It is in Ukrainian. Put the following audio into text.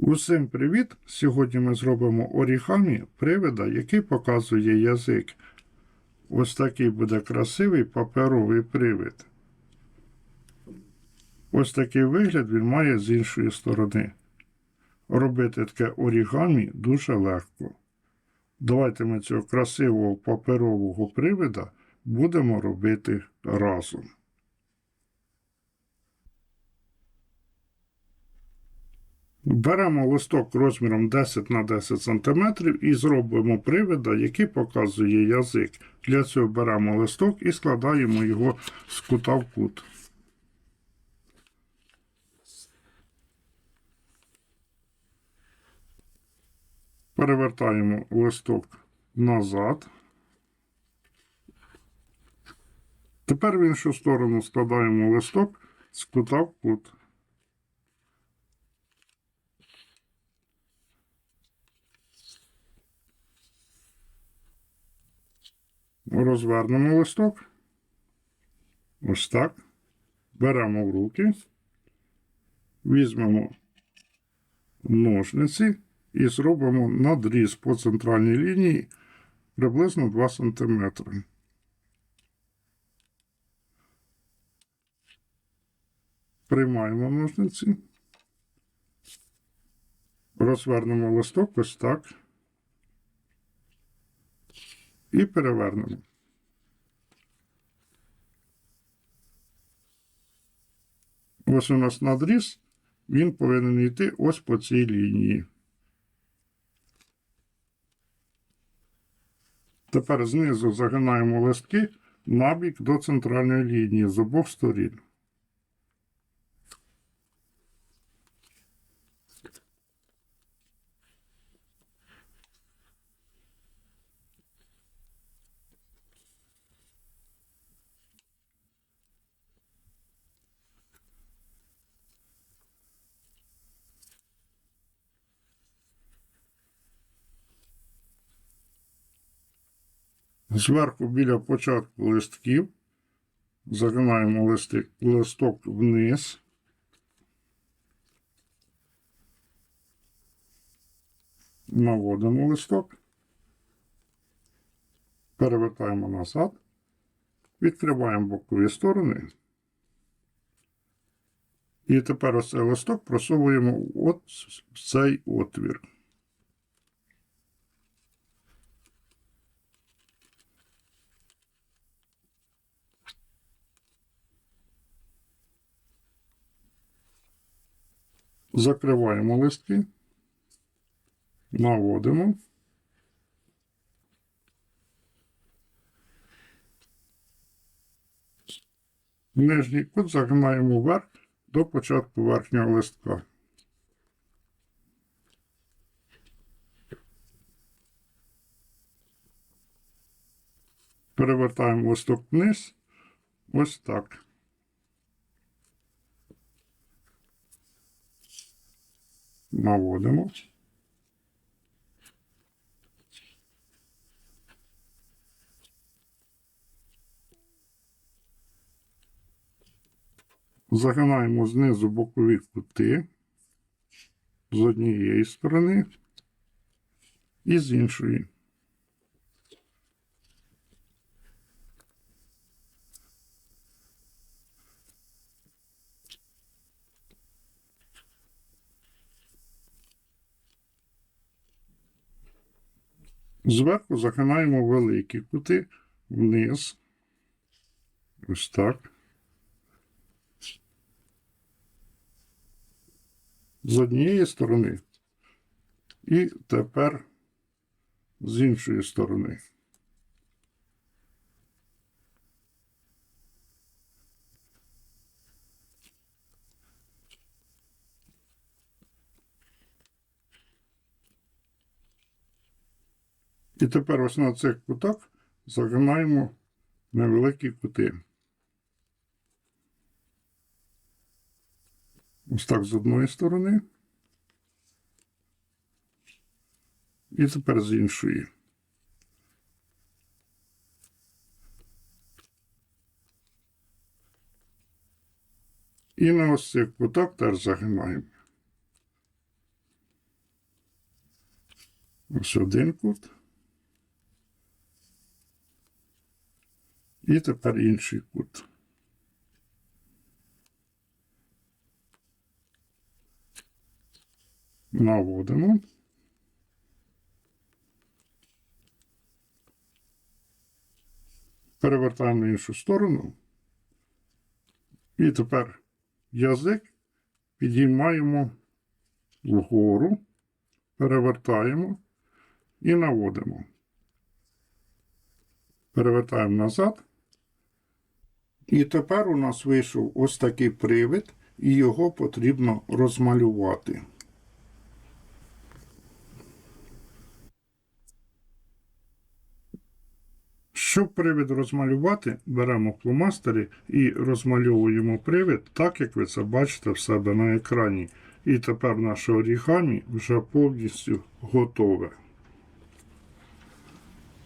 Усім привіт! Сьогодні ми зробимо орігамі привида, який показує язик. Ось такий буде красивий паперовий привид. Ось такий вигляд він має з іншої сторони. Робити таке орігамі дуже легко. Давайте ми цього красивого паперового привида будемо робити разом. Беремо листок розміром 10 на 10 см і зробимо привида, який показує язик. Для цього беремо листок і складаємо його з кута в кут. Перевертаємо листок назад. Тепер в іншу сторону складаємо листок з кута в кут. Розвернемо листок. Ось так. Беремо в руки, візьмемо ножниці і зробимо надріз по центральній лінії приблизно 2 см. Приймаємо ножниці. Розвернемо листок ось так. І перевернемо. Ось у нас надріз, він повинен йти ось по цій лінії. Тепер знизу загинаємо листки набік до центральної лінії з обох сторін. Зверху біля початку листків загинаємо листик, листок вниз. Наводимо листок. Перевертаємо назад. Відкриваємо бокові сторони. І тепер ось цей листок просовуємо в цей отвір. Закриваємо листки, наводимо. Нижній кут загинаємо вверх до початку верхнього листка. Перевертаємо листок вниз. Ось так. Наводимо. Загинаємо знизу бокові кути з однієї сторони і з іншої. Зверху загинаємо великі кути вниз. Ось так. З однієї сторони. І тепер з іншої сторони. І тепер ось на цих кутах загинаємо невеликі кути. Ось так з одної сторони. І тепер з іншої. І на ось цих кутах теж загинаємо. Ось один кут. І тепер інший кут. Наводимо. Перевертаємо на іншу сторону. І тепер язик підіймаємо вгору, перевертаємо і наводимо. Перевертаємо назад. І тепер у нас вийшов ось такий привид, і його потрібно розмалювати. Щоб привід розмалювати, беремо фломастери і розмальовуємо привід так, як ви це бачите в себе на екрані. І тепер наше орігамі вже повністю готове.